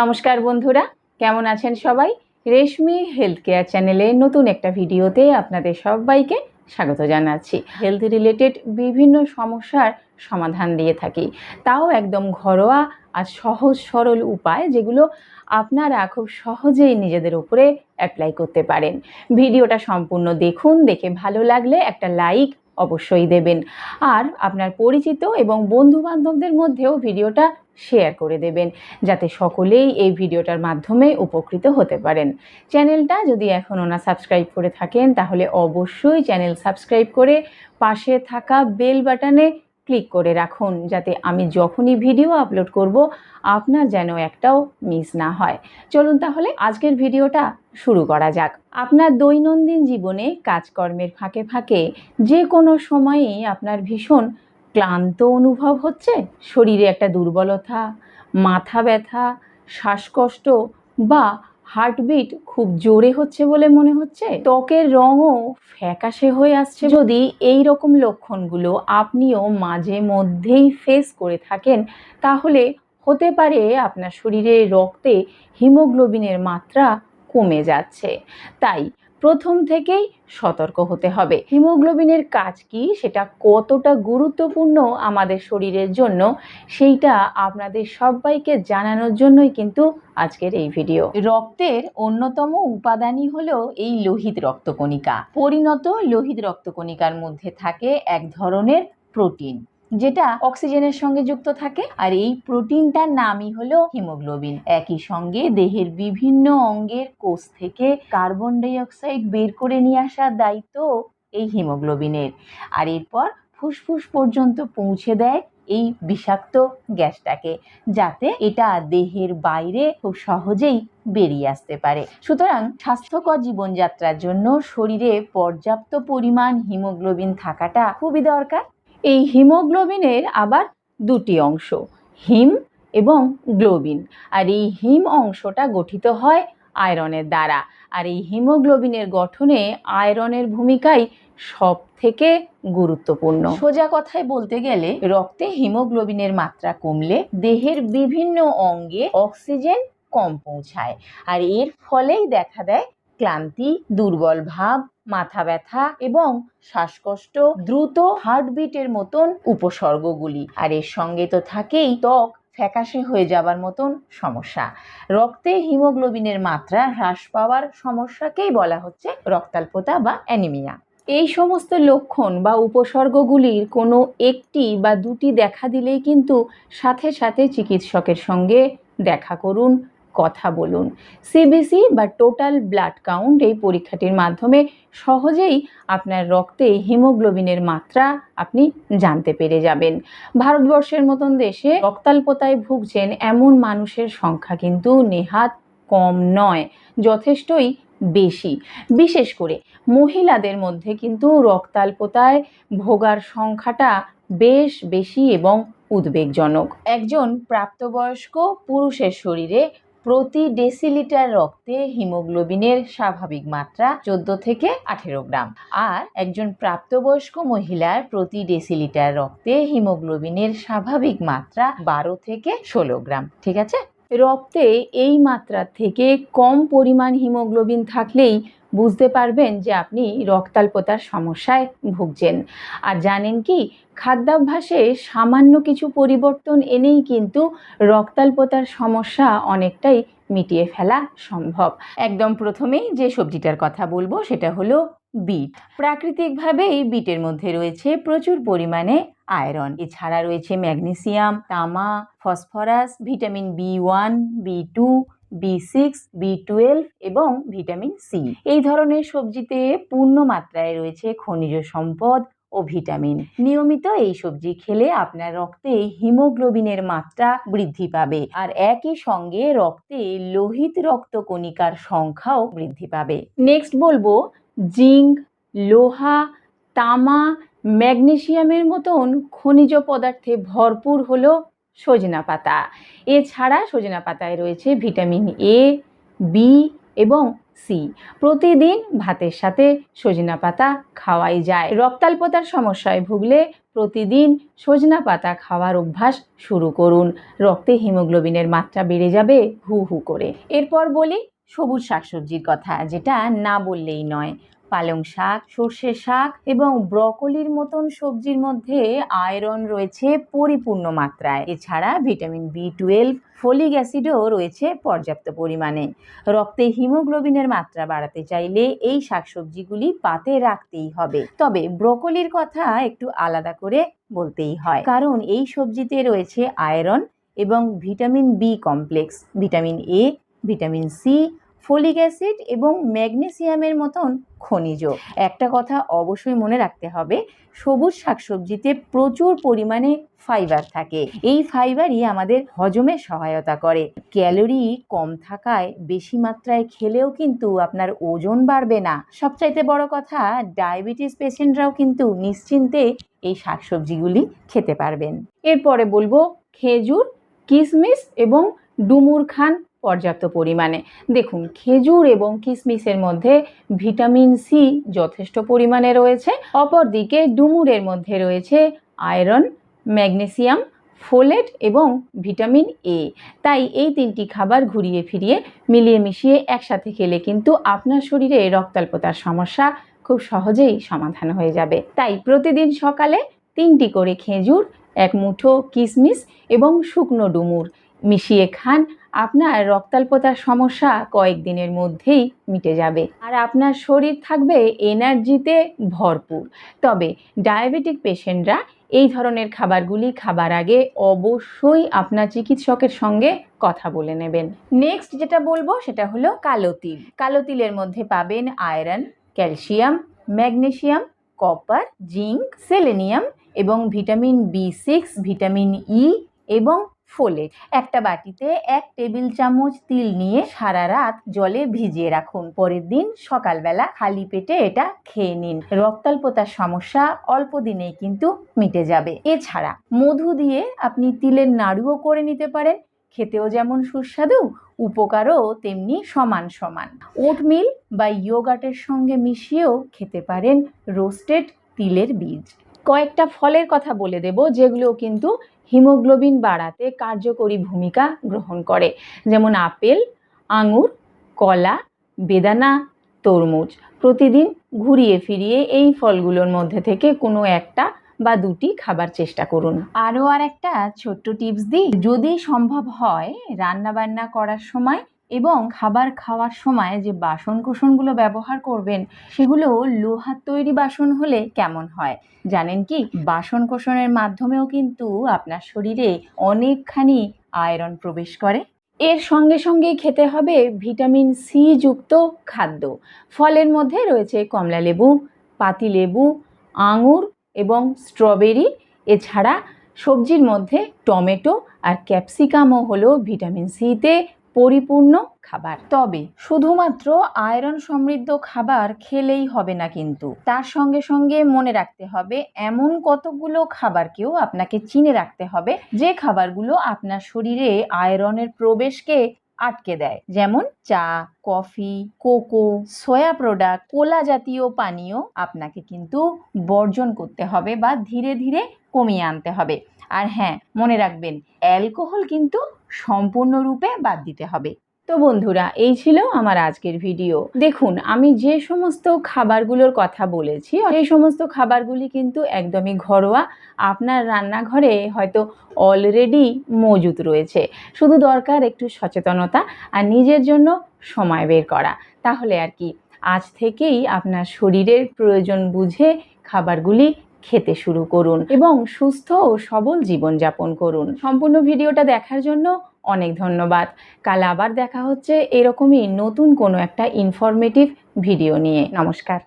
নমস্কার বন্ধুরা, কেমন আছেন সবাই? রেশমি হেলথ কেয়ার চ্যানেলে নতুন একটা ভিডিওতে আপনাদের সবাইকে স্বাগত জানাচ্ছি। হেলথ রিলেটেড বিভিন্ন সমস্যার সমাধান দিয়ে থাকি। তাও একদম ঘরোয়া আর সহজ সরল উপায় যেগুলো আপনারা খুব সহজেই নিজেদের উপরে অ্যাপ্লাই করতে পারেন। ভিডিওটা সম্পূর্ণ দেখুন, দেখে ভালো লাগলে একটা লাইক অবশ্যই দেবেন। আর আপনার পরিচিত এবং বন্ধু বান্ধবদের মধ্যেও ভিডিওটা শেয়ার করে দেবেন, যাতে সকলেই এই ভিডিওটার মাধ্যমে উপকৃত হতে পারেন। চ্যানেলটা যদি এখনও না সাবস্ক্রাইব করে থাকেন, তাহলে অবশ্যই চ্যানেল সাবস্ক্রাইব করে পাশে থাকা বেল বাটনে ক্লিক করে রাখুন, যাতে আমি যখনই ভিডিও আপলোড করব, আপনার যেন একটাও মিস না হয়। চলুন তাহলে আজকের ভিডিওটা শুরু করা যাক। আপনার দৈনন্দিন জীবনে কাজকর্মের ফাঁকে ফাঁকে যে কোনো সময়েই আপনার ভীষণ ক্লান্ত অনুভব হচ্ছে? শরীরে একটা দুর্বলতা, মাথা ব্যথা, শ্বাসকষ্ট বা হার্টবিট খুব জোরে হচ্ছে বলে মনে হচ্ছে? ত্বকের রঙও ফ্যাকাশে হয়ে আসছে। যদি এই রকম লক্ষণগুলো আপনিও মাঝে মধ্যেই ফেস করে থাকেন, তাহলে হতে পারে আপনার শরীরে রক্তে হিমোগ্লোবিনের মাত্রা কমে যাচ্ছে। তাই প্রথম থেকেই সতর্ক হতে হবে। হিমোগ্লোবিনের কাজ কি? সেটা কতটা গুরুত্বপূর্ণ আমাদের শরীরের জন্য? সেইটা আপনাদের সবাইকে জানানোর জন্যই কিন্তু আজকের এই ভিডিও। রক্তের অন্যতম উপাদানই হলো এই লোহিত রক্তকণিকা। পরিণত লোহিত রক্তকণিকার মধ্যে থাকে এক ধরনের প্রোটিন। যেটা অক্সিজেনের সঙ্গে যুক্ত থাকে, আর এই প্রোটিনটার নামই হলো হিমোগ্লোবিন। একই সঙ্গে দেহের বিভিন্ন অঙ্গের কোষ থেকে কার্বন ডাই অক্সাইড বের করে নিয়ে আসার দায়িত্ব এই হিমোগ্লোবিনের। আর এরপর ফুসফুস পর্যন্ত পৌঁছে দেয় এই বিষাক্ত গ্যাসটাকে, যাতে এটা দেহের বাইরে খুব সহজেই বেরিয়ে আসতে পারে। সুতরাং স্বাস্থ্যকর জীবনযাত্রার জন্য শরীরে পর্যাপ্ত পরিমাণ হিমোগ্লোবিন থাকাটা খুবই দরকার। এই হিমোগ্লোবিনের আবার দুটি অংশ, হিম এবং গ্লোবিন। আর এই হিম অংশটা গঠিত হয় আয়রনের দ্বারা। আর এই হিমোগ্লোবিনের গঠনে আয়রনের ভূমিকাই সব থেকে গুরুত্বপূর্ণ। সোজা কথায় বলতে গেলে, রক্তে হিমোগ্লোবিনের মাত্রা কমলে দেহের বিভিন্ন অঙ্গে অক্সিজেন কম পৌঁছায়। আর এর ফলেই দেখা দেয় ক্লান্তি, দুর্বল ভাব মাথা ব্যথা এবং শ্বাসকষ্ট দ্রুত হার্টবিটের মতন উপসর্গগুলি। আর এর সঙ্গে তো থাকেই ত্বক ফ্যাকাশে হয়ে যাবার মতন সমস্যা। রক্তে হিমোগ্লোবিনের মাত্রা হ্রাস পাওয়ার সমস্যাকেই বলা হচ্ছে রক্তাল্পতা বা অ্যানিমিয়া। এই সমস্ত লক্ষণ বা উপসর্গগুলির কোনো একটি বা দুটি দেখা দিলেই কিন্তু সাথে সাথে চিকিৎসকের সঙ্গে দেখা করুন কথা বলুন। সিবিসি বা টোটাল ব্লাড কাউন্ট এই পরীক্ষাটির মাধ্যমে সহজেই আপনার রক্তে হিমোগ্লোবিনের মাত্রা আপনি জানতে পেরে যাবেন। ভারতবর্ষের মতন দেশে রক্তাল্পতায় ভুগছেন এমন মানুষের সংখ্যা কিন্তু নেহাত কম নয়, যথেষ্টই বেশি। বিশেষ করে মহিলাদের মধ্যে কিন্তু রক্তাল্পতায় ভোগার সংখ্যাটা বেশ বেশি এবং উদ্বেগজনক। একজন প্রাপ্তবয়স্ক পুরুষের শরীরে প্রতি ডেসিলিটার রক্তে হিমোগ্লোবিনের স্বাভাবিক মাত্রা চোদ্দ থেকে আঠেরো গ্রাম। আর একজন প্রাপ্তবয়স্ক মহিলার প্রতি ডেসিলিটার রক্তে হিমোগ্লোবিনের স্বাভাবিক মাত্রা বারো থেকে ষোলো গ্রাম, ঠিক আছে? রক্তে এই মাত্রার থেকে কম পরিমাণ হিমোগ্লোবিন থাকলেই বুঝতে পারবেন যে আপনি রক্তাল্পতার সমস্যায় ভুগছেন। আর জানেন কি, খাদ্যাভ্যাসে সামান্য কিছু পরিবর্তন এনেই কিন্তু রক্তাল্পতার সমস্যা অনেকটাই মিটিয়ে ফেলা সম্ভব। একদম প্রথমেই যে সবজিটার কথা বলব, সেটা হলো বিট। প্রাকৃতিকভাবে এই বিটের মধ্যে রয়েছে প্রচুর পরিমাণে আয়রন। এছাড়া রয়েছে ম্যাগনেসিয়াম, তামা, phosphorus, vitamin B one, B two B six B twelve এবং ভিটামিন সি এই ধরনের সবজিতে পূর্ণ মাত্রায় রয়েছে খনিজ সম্পদ ও ভিটামিন। নিয়মিত এই সবজি খেলে আপনার রক্তে হিমোগ্লোবিনের মাত্রা বৃদ্ধি পাবে আর একই সঙ্গে রক্তে লোহিত রক্তকণিকার সংখ্যাও বৃদ্ধি পাবে। নেক্সট বলব জিঙ্ক, লোহা, তামা, ম্যাগনেশিয়ামের মতন খনিজ পদার্থে ভরপুর হলো সজনা পাতা। এছাড়া সজনা পাতায় রয়েছে ভিটামিন এ বি এবং সি প্রতিদিন ভাতের সাথে সজনা পাতা খাওয়াই যায়। রক্তাল্পতার সমস্যায় ভুগলে প্রতিদিন সজনা পাতা খাওয়ার অভ্যাস শুরু করুন। রক্তে হিমোগ্লোবিনের মাত্রা বেড়ে যাবে হু হু করে। এরপর বলি সবুজ শাকসবজির কথা, যেটা না বললেই নয়। পালং শাক, সর্ষে শাক এবং ব্রকলির মতন সবজির মধ্যে আয়রন রয়েছে পরিপূর্ণ মাত্রায়। এছাড়া ভিটামিন বি টুয়েলভ ফলিক অ্যাসিডও রয়েছে পর্যাপ্ত পরিমাণে। রক্তে হিমোগ্লোবিনের মাত্রা বাড়াতে চাইলে এই শাকসবজিগুলি পাতে রাখতেই হবে। তবে ব্রকলির কথা একটু আলাদা করে বলতেই হয়। কারণ এই সবজিতে রয়েছে আয়রন এবং vitamin B complex vitamin A vitamin C folic acid এবং ম্যাগনেসিয়ামের মতন খনিজ। একটা কথা অবশ্যই মনে রাখতে হবে, সবুজ শাকসবজিতে প্রচুর পরিমাণে ফাইবার থাকে। এই ফাইবারই আমাদের হজমে সহায়তা করে। ক্যালোরি কম থাকায় বেশি মাত্রায় খেলেও কিন্তু আপনার ওজন বাড়বে না। সবচাইতে বড় কথা, ডায়াবেটিস পেশেন্টরাও কিন্তু নিশ্চিন্তে এই শাকসবজিগুলি খেতে পারবেন। এরপরে বলব খেজুর কিশমিশ এবং ডুমুর খান পর্যাপ্ত পরিমাণে। দেখুন, খেজুর এবং কিশমিশের মধ্যে ভিটামিন সি যথেষ্ট পরিমাণে রয়েছে। অপরদিকে ডুমুরের মধ্যে রয়েছে আয়রন, ম্যাগনেসিয়াম, ফোলেট এবং ভিটামিন এ তাই এই তিনটি খাবার ঘুরিয়ে ফিরিয়ে মিলিয়ে মিশিয়ে একসাথে খেলে কিন্তু আপনার শরীরে রক্তাল্পতার সমস্যা খুব সহজেই সমাধান হয়ে যাবে। তাই প্রতিদিন সকালে তিনটি করে খেজুর, এক মুঠো কিশমিশ এবং শুকনো ডুমুর মিশিয়ে খান। আপনার রক্তাল্পতার সমস্যা কয়েকদিনের মধ্যেই মিটে যাবে। আর আপনার শরীর থাকবে এনার্জিতে ভরপুর। তবে ডায়াবেটিক পেশেন্টরা এই ধরনের খাবারগুলি খাবার আগে অবশ্যই আপনার চিকিৎসকের সঙ্গে কথা বলে নেবেন। নেক্সট যেটা বলব সেটা হলো কালো তিল। কালো তিলের মধ্যে পাবেন iron, calcium magnesium copper, zinc, selenium এবং vitamin B six, vitamin E এবং ফোলেট একটা বাটিতে এক টেবিল চামচ তিল নিয়ে সারা রাত জলে ভিজিয়ে রাখুন। পরের দিন সকালবেলা খালি পেটে এটা খেয়ে নিন। রক্তাল্পতার সমস্যা অল্প দিনেই কিন্তু মিটে যাবে। এছাড়া মধু দিয়ে আপনি তিলের নাড়ুও করে নিতে পারেন। খেতেও যেমন সুস্বাদু, উপকারও তেমনি সমান সমান। ওটমিল বা ইয়োগাটের সঙ্গে মিশিয়েও খেতে পারেন রোস্টেড তিলের বীজ। কয়েকটা ফলের কথা বলে দেব, যেগুলো কিন্তু হিমোগ্লোবিন বাড়াতে কার্যকরী ভূমিকা গ্রহণ করে। যেমন আপেল, আঙুর, কলা, বেদানা, তরমুজ প্রতিদিন ঘুরিয়ে ফিরিয়ে এই ফলগুলোর মধ্যে থেকে কোনো একটা বা দুটি খাবার চেষ্টা করুন। আরও আর একটা ছোট্ট টিপস দিই। যদি সম্ভব হয় রান্না বান্না করার সময় এবং খাবার খাওয়ার সময় যে বাসন কোসনগুলো ব্যবহার করবেন, সেগুলো লোহার তৈরি বাসন হলে কেমন হয়? জানেন কি? বাসন কোসনের মাধ্যমেও কিন্তু আপনার শরীরে অনেকখানি আয়রন প্রবেশ করে। এর সঙ্গে সঙ্গে খেতে হবে ভিটামিন সি যুক্ত খাদ্য। ফলের মধ্যে রয়েছে কমলা লেবু পাতিলেবু আঙুর এবং স্ট্রবেরি। এছাড়া সবজির মধ্যে টমেটো আর ক্যাপসিকামও হলো ভিটামিন সিতে পরিপূর্ণ খাবার। তবে শুধুমাত্র আয়রন সমৃদ্ধ খাবার খেলেই হবে না কিন্তু। তার সঙ্গে সঙ্গে মনে রাখতে হবে, এমন কতগুলো খাবারকেও আপনাকে চিনে রাখতে হবে, যে খাবারগুলো আপনার শরীরে আয়রনের প্রবেশকে আটকে দেয়। যেমন চা, coffee, cocoa, soya product, cola জাতীয় পানীয় আপনাকে কিন্তু বর্জন করতে হবে বা ধীরে ধীরে কমিয়ে আনতে হবে। আর হ্যাঁ মনে রাখবেন, অ্যালকোহল কিন্তু সম্পূর্ণরূপে বাদ দিতে হবে। তো বন্ধুরা, এই ছিল আমার আজকের ভিডিও। দেখুন, আমি যে সমস্ত খাবারগুলোর কথা বলেছি, সেই সমস্ত খাবারগুলি কিন্তু একদমই ঘরোয়া। আপনার রান্নাঘরে হয়তো অলরেডি মজুদ রয়েছে। শুধু দরকার একটু সচেতনতা আর নিজের জন্য সময় বের করা। তাহলে আর কি, আজ থেকেই আপনার শরীরের প্রয়োজন বুঝে খাবারগুলি খেতে শুরু করুন এবং সুস্থ ও সবল জীবনযাপন করুন। সম্পূর্ণ ভিডিওটা দেখার জন্য অনেক ধন্যবাদ। কাল আবার দেখা হচ্ছে এরকমই নতুন কোনো একটা ইনফরমেটিভ ভিডিও নিয়ে। নমস্কার।